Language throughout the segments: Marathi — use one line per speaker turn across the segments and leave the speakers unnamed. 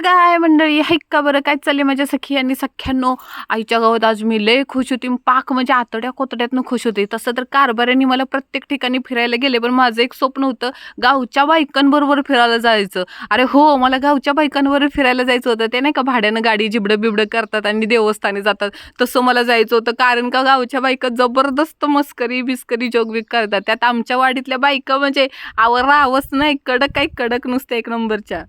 काय मंडळी? हाय का बरं? काय चालले माझ्या सखी आणि सख्यांनो? आईच्या गावात आज मी लय खुश होती. पाक म्हणजे आतड्या कोतड्यातनं खुश होते. तसं तर कारभाऱ्यांनी मला प्रत्येक ठिकाणी फिरायला गेले पण माझं एक स्वप्न होतं गावच्या बायकांबरोबर फिरायला जायचं. अरे हो मला गावच्या बायकांबरोबर फिरायला जायचं होतं. ते नाही का भाड्यानं गाडी जिबडं बिबडं करतात आणि देवस्थानी जातात. तसं मला जायचं होतं कारण का गावच्या बायका जबरदस्त मस्करी बिस्करी जोगविक करतात. त्यात आमच्या वाडीतल्या बायका म्हणजे आवर रावच नाही कडक काही कडक नुसते एक नंबरच्या.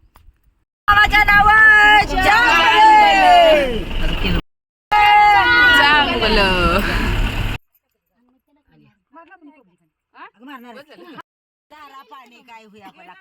मारणार
दारा पाणी काय होईल आपल्याला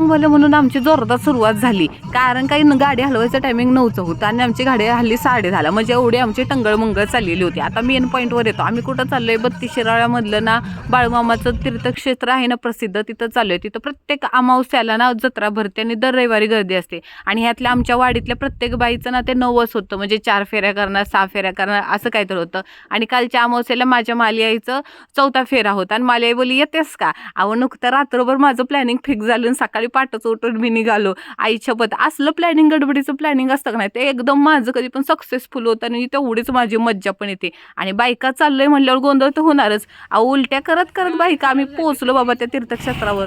मला म्हणून आमची जोरदार सुरुवात झाली. कारण काही न- गाडी हलवायचं टायमिंग नऊचं होतं. आणि आमची गाडी हल्ली साडे झाला म्हणजे एवढी आमची टंगळमंगळ चाललेली होती. आता मेन पॉईंटवर येतो. आम्ही कुठं चाललोय? बत्तीस शिराळ्यामधलं ना बाळमामाचं तीर्थक्षेत्र आहे ना प्रसिद्ध. तिथं चाललोय. तिथं प्रत्येक अमावस्याला ना जत्रा भरते आणि दर रविवारी गर्दी असते. आणि ह्यातल्या आमच्या वाडीतल्या प्रत्येक बाईचं ना ते नवस होतं. म्हणजे चार फेऱ्या करणार सहा फेऱ्या करणार असं काहीतरी होतं. आणि कालच्या अमावस्याला माझ्या मालियाईचं चौथा फेरा होता. आणि मालियाई बोली येतेस का? अहो नुकतं रात्रभर माझं प्लॅनिंग फिक्स झालं आणि सकाळी पाठच उठून मी निघालो. आईच्या पत असलं प्लॅनिंग गडबडीचं प्लॅनिंग असतं का नाही ते एकदम माझं कधी पण सक्सेसफुल होतं आणि तेवढीच माझी मज्जा पण येते. आणि बायका चाललोय म्हणल्यावर गोंधळ तर होणारच. अहो उलट्या करत करत बायका आम्ही पोहोचलो बाबा त्या तीर्थक्षेत्रावर.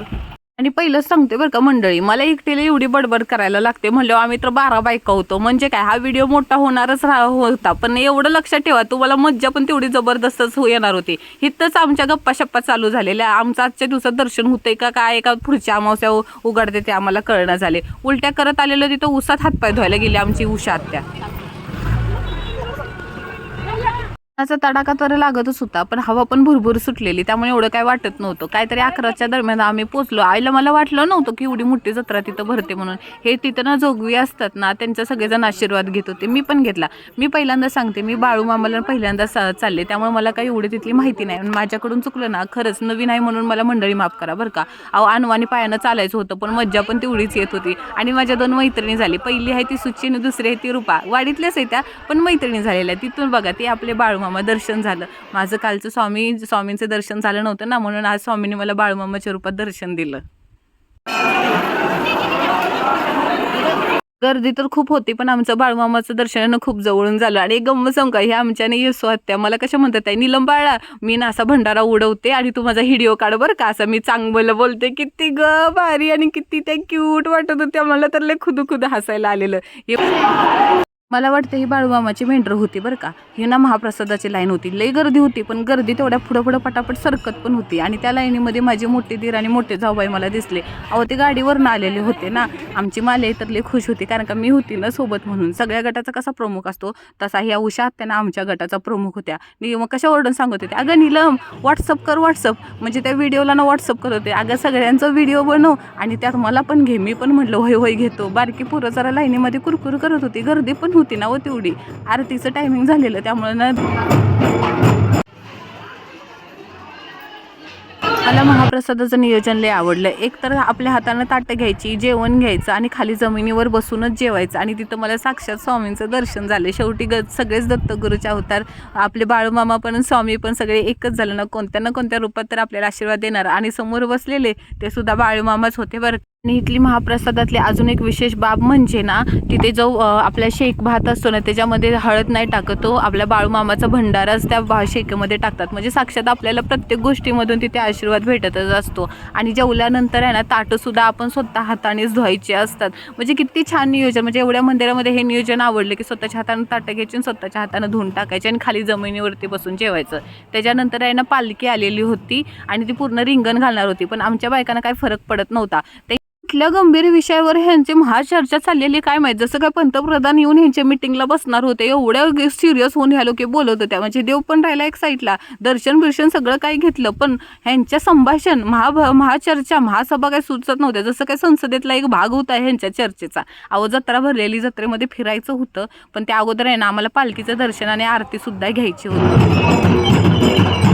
आणि पहिलंच सांगते बरं का मंडळी मला एकटीला एवढी बडबड करायला लागते. म्हणलं आम्ही तर बारा बायका होतो. म्हणजे काय हा व्हिडिओ मोठा होणारच राहा होता. पण एवढं लक्षात ठेवा तुम्हाला मज्जा पण तेवढी जबरदस्तच हो येणार होती. इथंच आमच्या गप्पा शप्पा चालू झालेल्या. आमचं आजच्या दिवसात दर्शन होतंय का काय का? पुढच्या अमावस्या उघडते ते आम्हाला कळणं झाले. उलट्या करत आलेलं तिथं उसात हातपाय धुवायला गेली आमची उषा आत्या. त्याचा तडाखा तर लागतच होता पण हवा पण भरभर सुटलेली त्यामुळे एवढं काय वाटत नव्हतं. काहीतरी अकराच्या दरम्यान आम्ही पोचलो. आईला मला वाटलं नव्हतं की एवढी मोठी जत्रा तिथं भरते म्हणून. हे तिथं ना जोगवी असतात ना त्यांचा सगळेजण आशीर्वाद घेत होते. मी पण घेतला. मी पहिल्यांदा सांगते मी बाळू मामाला पहिल्यांदा सा- चालले त्यामुळे मला काही एवढी तिथली माहिती नाही. आणि माझ्याकडून चुकलं ना खरंच नवीन आहे म्हणून मला मंडळी माफ करा बरं का. अहो अनवानी पायानं चालायचं होतं पण मज्जा पण तेवढीच येत होती. आणि माझ्या दोन मैत्रिणी झाली. पहिली आहे ती सुची आणि दुसरी आहे ती रुपा. वाडीतल्याच आहे त्या पण मैत्रिणी झालेल्या तिथून बघा ते आपले बाळू बाळूमामा दर्शन झालं. माझं कालचं स्वामी स्वामींचं दर्शन झालं नव्हतं ना म्हणून आज स्वामींनी मला बाळूमामाच्या रूपात दर्शन दिलं. गर्दी तर खूप होती पण आमचं बाळूमामाचं दर्शनानं खूप जवळून झालं. आणि एक गंमत सांगू हे आमच्याने येसो हत्या. मला कशा म्हणतात आहे निलम बाळा मी ना असा भंडारा उडवते आणि तू माझा व्हिडिओ काढ बरं का. असं मी चांगलं बोलते. किती ग भारी आणि किती त्या क्यूट वाटत होत्या. मला तर लय खुदू खुद हसायला आलेलं. मला वाटतं ही बाळूमामाची मेंढर होती बरं का. ही ना महाप्रसादाची लाईन होती. लई गर्दी होती पण गर्दी तेवढ्या पुढं पुढं पटापट सरकत पण होती. आणि त्या लाईनीमध्ये माझे मोठे दीर आणि मोठे जाऊबाई मला दिसले. अहो ते गाडीवरनं आलेले होते ना. आमची माले तर लई खुश होती कारण का मी होती ना सोबत म्हणून. सगळ्या गटाचा कसा प्रमुख असतो? तसा ह्या उषा त्यांना आमच्या गटाचा प्रमुख होत्या. मी मग कशा ओरडून सांगत होते अगं नीलम व्हॉट्सअप कर व्हॉट्सअप म्हणजे त्या व्हिडिओला ना व्हॉट्सअप करत होते. अगं सगळ्यांचा व्हिडिओ बनव. आणि त्यात मला पण घे मी पण म्हटलं होय होय घेतो. बारकी पोरं जरा लाईनीमध्ये कुरकुर करत होती. गर्दी पण होती ना व तेवढी. आरतीचं टायमिंग झालेलं त्यामुळे ना. मला महाप्रसादाचं नियोजन लय आवडलं. एक तर आपल्या हातानं ताटं घ्यायची जेवण घ्यायचं आणि खाली जमिनीवर बसूनच जेवायचं. आणि तिथं मला साक्षात स्वामींचं दर्शन झालं. शेवटी ग सगळेच दत्तगुरूचे अवतार आपले बाळूमामा पण स्वामी पण सगळे एकच झालं ना. कोणत्या ना कोणत्या रूपात तर आपल्याला आशीर्वाद देणार. आणि समोर बसलेले ते सुद्धा बाळूमामाच होते बरं आणि इथली महाप्रसादातली अजून एक विशेष बाब म्हणजे ना तिथे जो आपला शेक भात असतो ना त्याच्यामध्ये हळद नाही टाकत तो. आपल्या बाळूमामाचा भंडाराच त्या भा शेकेमध्ये टाकतात. म्हणजे साक्षात आपल्याला प्रत्येक गोष्टीमधून तिथे आशीर्वाद भेटतच असतो. आणि जेवल्यानंतर आहे ना ताटंसुद्धा आपण स्वतः हातानेच धुवायचे असतात. म्हणजे किती छान नियोजन. म्हणजे एवढ्या मंदिरामध्ये हे नियोजन आवडलं की स्वतःच्या हातानं ताटं घ्यायची आणि स्वतःच्या हातानं धुवून टाकायचे आणि खाली जमिनीवरती बसून जेवायचं. त्याच्यानंतर आहे ना पालखी आलेली होती आणि ती पूर्ण रिंगण घालणार होती. पण आमच्या बायकांना काही फरक पडत नव्हता. ते कुठल्या गंभीर विषयावर ह्यांची महाचर्चा चाललेली काय माहीत? जसं काय पंतप्रधान येऊन ह्यांच्या मिटिंगला बसणार होते एवढ्या सिरियस होऊन ह्या लोक बोलत होत्या. म्हणजे देव पण राहिला एक साईडला दर्शन बिर्शन सगळं काही घेतलं पण ह्यांच्या संभाषण महा महाचर्चा महासभा काय सुचत नव्हत्या. जसं काय संसदेतला एक भाग होता ह्यांच्या चर्चेचा. अहो जत्रा भरलेली जत्रेमध्ये फिरायचं होतं पण त्या अगोदर आहे ना आम्हाला पालखीचं दर्शन आणि आरतीसुद्धा घ्यायची होती.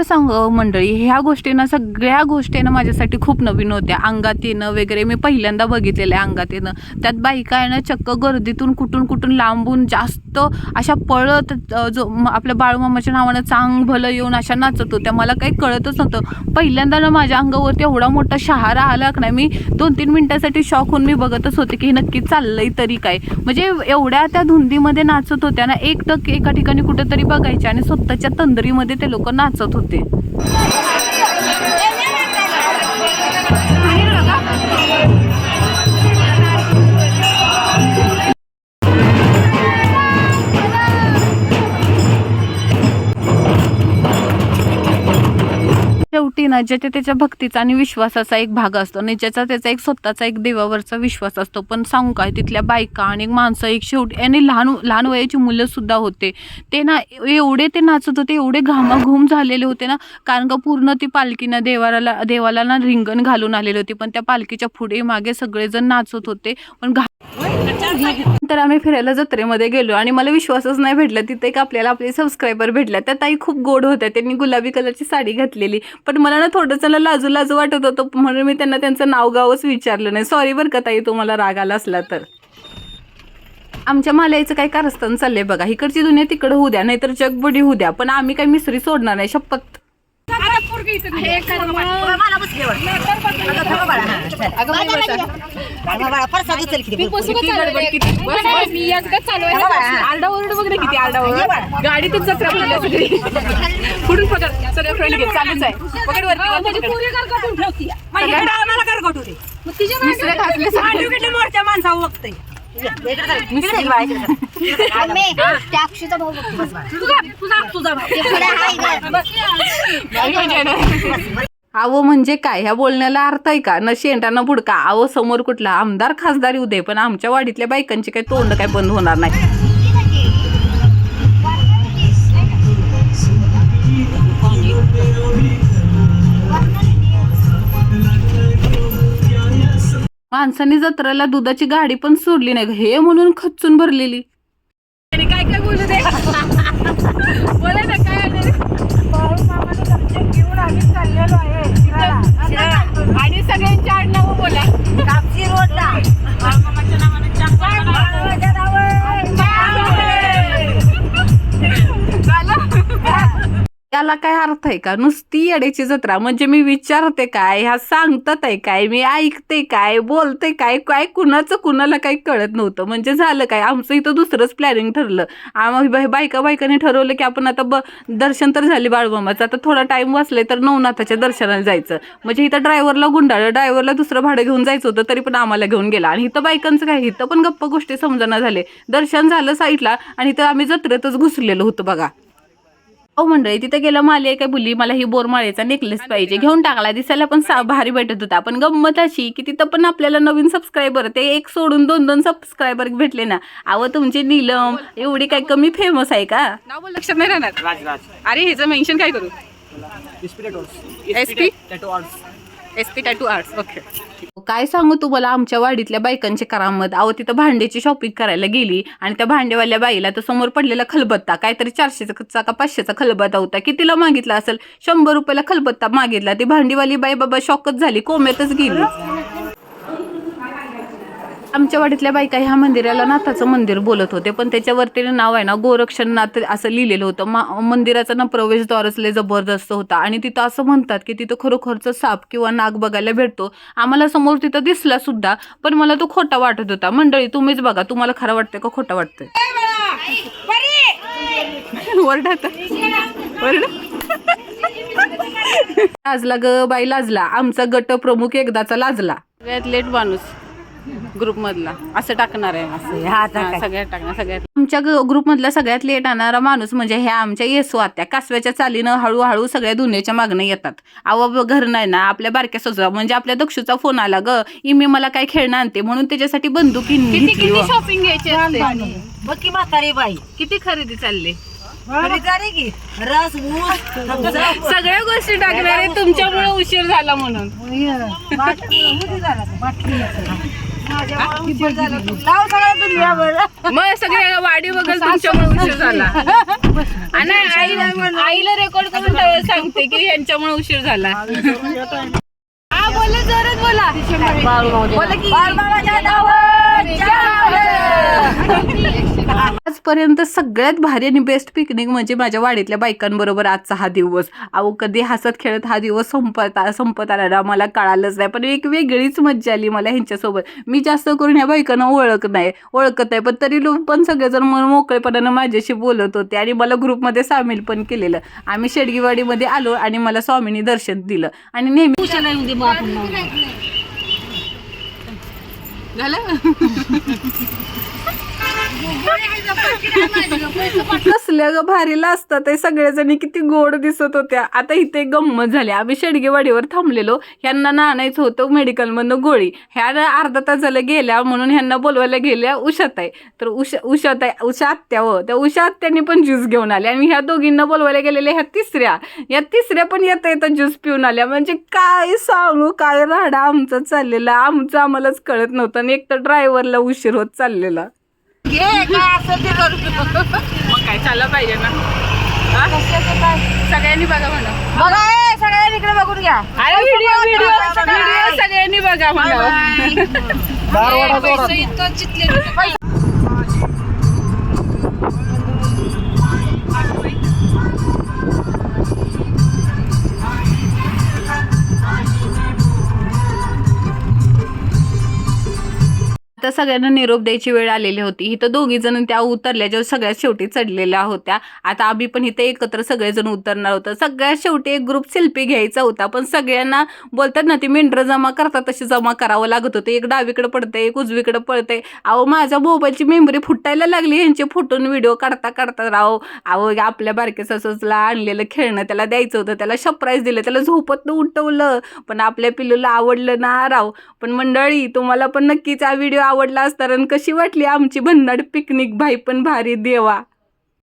खरं सांग मंडळी ह्या गोष्टीनं सगळ्या गोष्टीनं माझ्यासाठी खूप नवीन होत्या. अंगात येणं वगैरे मी पहिल्यांदा बघितलेलं आहे अंगात येणं त्यात बायका आहे ना चक्क गर्दीतून कुठून कुठून लांबून जास्त अशा पळत जो आपल्या बाळूमामाच्या नावानं चांग भलं येऊन अशा नाचत होत्या. मला काही कळतच नव्हतं. पहिल्यांदा ना माझ्या अंगावरती एवढा मोठा शहारा आला का नाही मी दोन तीन मिनटासाठी शॉक होऊन मी बघतच होते की हे नक्की चाललंय तरी काय. म्हणजे एवढ्या त्या धुंदीमध्ये नाचत होत्या ना एक टक्के एका ठिकाणी कुठेतरी बघायच्या आणि स्वतःच्या तंद्रीमध्ये ते लोक नाचत होते. 对。शेवटी ना ज्याच्या त्याच्या भक्तीचा आणि विश्वासाचा एक भाग असतो आणि ज्याचा त्याचा एक स्वतःचा एक देवावरचा विश्वास असतो. पण सांगू काय तिथल्या बायका आणि माणसं एक शेवटी आणि लहान लहान वयाची मुलंसुद्धा होते. ते ना एवढे ते नाचत होते एवढे घामाघूम झालेले होते ना कारण का पूर्ण ती पालखी ना देवाला देवाला ना रिंगण घालून आलेली होती. पण त्या पालखीच्या पुढे मागे सगळेजण नाचत होते. पण घा तर आम्ही फिरायला जत्रेमध्ये गेलो आणि मला विश्वासच नाही भेटला. तिथे एक आपल्याला आपले सबस्क्रायबर भेटल्या. त्या ताई खूप गोड होत्या. त्यांनी गुलाबी कलरची साडी घातलेली. पण मला ना थोडंसं लाजू लाजू वाटत होतं म्हणून मी त्यांना त्यांचं नाव गावच विचारलं नाही. सॉरी बरं का ताई तुम्हाला राग आला असला तर. आमच्या मालाईचं काही कारस्थान चाललंय बघा. इकडची दुनिया तिकडं होऊ द्या नाहीतर जगबडी होऊ द्या. पण आम्ही काही मिसरी सोडणार नाही. शपथ
किती
आरडाओरड जत्रा भरल्या सगळी. पुढून पकड. सगळं फ्रेंड घे. चालूच आहे. पकड वरती.
किती मोठ्या माणसा बघतोय
अक्षुचा भाऊ
म्हणजे काय? ह्या बोलण्याला अर्थ आहे का? न शेंटाना बुडका. आवो समोर कुठला? आमदार खासदार येऊ दे पण आमच्या वाडीतल्या बायकांची काही तोंड काय बंद होणार नाही. माणसाने जत्रेला दुधाची गाडी पण सोडली नाही हे म्हणून खच्चून भरलेली. काय काय बोलू दे? बोला ना काय आणि सगळ्यांची आडनावं बोला.
कापसी रोडला.
याला काय अर्थ आहे का? नुसती येड्याची जत्रा. म्हणजे मी विचारते काय? ह्या सांगतात आहे काय? मी ऐकते काय? बोलते काय? काय कुणाचं कुणाला काही कळत नव्हतं. म्हणजे झालं काय? आमचं इथं दुसरंच प्लॅनिंग ठरलं. आम्ही बायका बायकाने ठरवलं की आपण आता ब दर्शन तर झाले बाळूमामाचं. आता थोडा टाइम वाचले तर नवनाथाच्या दर्शनाला जायचं. म्हणजे इथं ड्रायव्हरला गुंडाळलं. ड्रायव्हरला दुसरं भाडं घेऊन जायचं होतं तरी पण आम्हाला घेऊन गेला. आणि इथं बायकांचं काय? इथं पण गप्प गोष्टी समजना झाले दर्शन झालं साईडला आणि इथं आम्ही जत्रेतच घुसलेलो होतो बघा. हो मंडळी तिथे गेलं माली काय बोलली मला ही बोरमाळेचा नेकलेस पाहिजे. घेऊन टाकला दिसायला पण भारी भेटत होता. पण गंमत अशी की तिथं पण आपल्याला नवीन सबस्क्रायबर ते एक सोडून दोन दोन सबस्क्रायबर भेटले ना. अहो तुमची नीलम एवढी काय कमी फेमस आहे का? नाव पण लक्षात नाही राहणार. अरे ह्याचं मेन्शन काय करू? S P S P tattoo arts okay काय सांगू तुम्हाला? आमच्या वाडीतल्या बायकांची करामत. अहो तिथं भांड्याची शॉपिंग करायला गेली आणि त्या भांडेवाल्या बाईला तर समोर पडलेला खलबत्ता काहीतरी चारशेचा का पाचशेचा खलबत्ता होता. कितीला मागितला असेल? शंभर रुपयाला खलबत्ता मागितला. ती भांडीवाली बाई बाबा शॉकच झाली कोम्यातच गेली. आमच्या वाडीतल्या बायका ह्या मंदिराला नाथाचं मंदिर बोलत होते पण त्याच्यावरती नाव आहे ना गोरक्षनाथ असं लिहिलेलं होतं. मा मंदिराचा ना प्रवेशद्वारच लय जबरदस्त होता. आणि तिथं असं म्हणतात की तिथं खरोखरचं साप किंवा नाग बघायला भेटतो. आम्हाला समोर तिथं दिसला सुद्धा पण मला तो खोटा वाटत होता. मंडळी तुम्हीच बघा तुम्हाला खरं वाटतंय का खोटा वाटतंय? वरडा. लाजला ग बाई लाजला. आमचा गट प्रमुख एकदाचा लाजला. सगळ्यात लेट माणूस. ग्रुप मधला असं टाकणार आहे. असं
हा
हा? सगळ्यात टाकणार सगळ्यात. आमच्या ग्रुप मधला सगळ्यात लेट येणारा माणूस म्हणजे ह्या आमच्या येसू आत्या. कासव्याच्या चालीनं हळूहळू सगळ्या दुनियाच्या मागणं येतात. अहो घर नाही ना आपल्या बारक्या सजवा. म्हणजे आपल्या दक्षूचा फोन आला ग इमी मला काय खेळणं आणते? म्हणून त्याच्यासाठी बंदुकी घेतली व.
शॉपिंग घ्यायची असते?
बघ की म्हातारी बाई.
किती खरेदी चालली?
खरेदी की? रस मूस थम्सअप.
सगळ्या गोष्टी टाकणार तुमच्यामुळे उशीर झाला म्हणून. मग सगळे वाडी बघत तुमच्यामुळे उशीर झाला. आणि आई आईला रेकॉर्ड करून सांगते की यांच्यामुळे उशीर झाला. हा बोला. बोला बोला की. आजपर्यंत सगळ्यात भारी आणि बेस्ट पिकनिक म्हणजे माझ्या वाडीतल्या बायकांबरोबर आजचा हा दिवस. अहो कधी हसत खेळत हा दिवस संपत संपत आला ना मला कळालंच नाही. पण एक वेगळीच मज्जा आली मला ह्यांच्यासोबत. मी जास्त करून ह्या बायकांना ओळख नाही ओळखत नाही. पण तरी लोक पण सगळेजण मन मोकळेपणानं माझ्याशी बोलत होते आणि मला ग्रुपमध्ये सामील पण केलेलं. आम्ही शेडगीवाडीमध्ये आलो आणि मला स्वामींनी दर्शन दिलं. आणि नेहमी झालं? कसल्या ग भारीला असतात ते सगळेजणी किती गोड दिसत होत्या. आता इथे गंमत झाली आम्ही शेडगेवाडीवर थांबलेलो. ह्यांना नाणायचं होतं मेडिकलमधनं गोळी. ह्या अर्धा तासाला गेल्या म्हणून ह्यांना बोलवायला गेल्या उशात आहे तर उषा उषाताई उषा आत्या हो त्या उषा आत्यानी पण ज्यूस घेऊन आले आणि ह्या दोघींना बोलवायला गेलेल्या ह्या तिसऱ्या. या तिसऱ्या पण येता येता ज्यूस पिऊन आल्या. म्हणजे काय सांगू? काय राडा आमचा चाललेला? आमचं आम्हालाच कळत नव्हतं. आणि एक तर ड्रायव्हरला उशीर होत चाललेला.
घे काय असेल ते करू
मग काय चाललं पाहिजे ना. हा? सगळ्यांनी बघा म्हणा.
बघा ए, सगळ्यांनी इकडे बघून घ्या.
अरे व्हिडिओ व्हिडिओ व्हिडिओ सगळ्यांनी बघा म्हणा. आता सगळ्यांना निरोप द्यायची वेळ आलेली होती. इथं दोघी जण त्या उतरल्या ज्या सगळ्यात शेवटी चढलेल्या होत्या. आता आम्ही पण इथे एकत्र सगळेजण उतरणार होतं. सगळ्यात शेवटी एक ग्रुप सेल्फी घ्यायचा होता पण सगळ्यांना बोलतात ना ती मेंढरं जमा करतात तशी जमा करावं लागत होतं. एक डावीकडे पडते एक उजवीकडे पडते अहो माझ्या मोबाईलची मेमरी फुटायला लागली यांचे फुटून व्हिडिओ काढता काढता राहो अहो आपल्या बारके ससोसला आणलेलं खेळणं त्याला द्यायचं होतं त्याला सरप्राईज दिलं त्याला झोपत उठवलं. पण आपल्या पिल्लूला आवडलं ना राव. पण मंडळी तुम्हाला पण नक्कीच हा व्हिडिओ आवडला असताना कशी वाटली आमची भन्नाड पिकनिक भाई पण भारी देवा.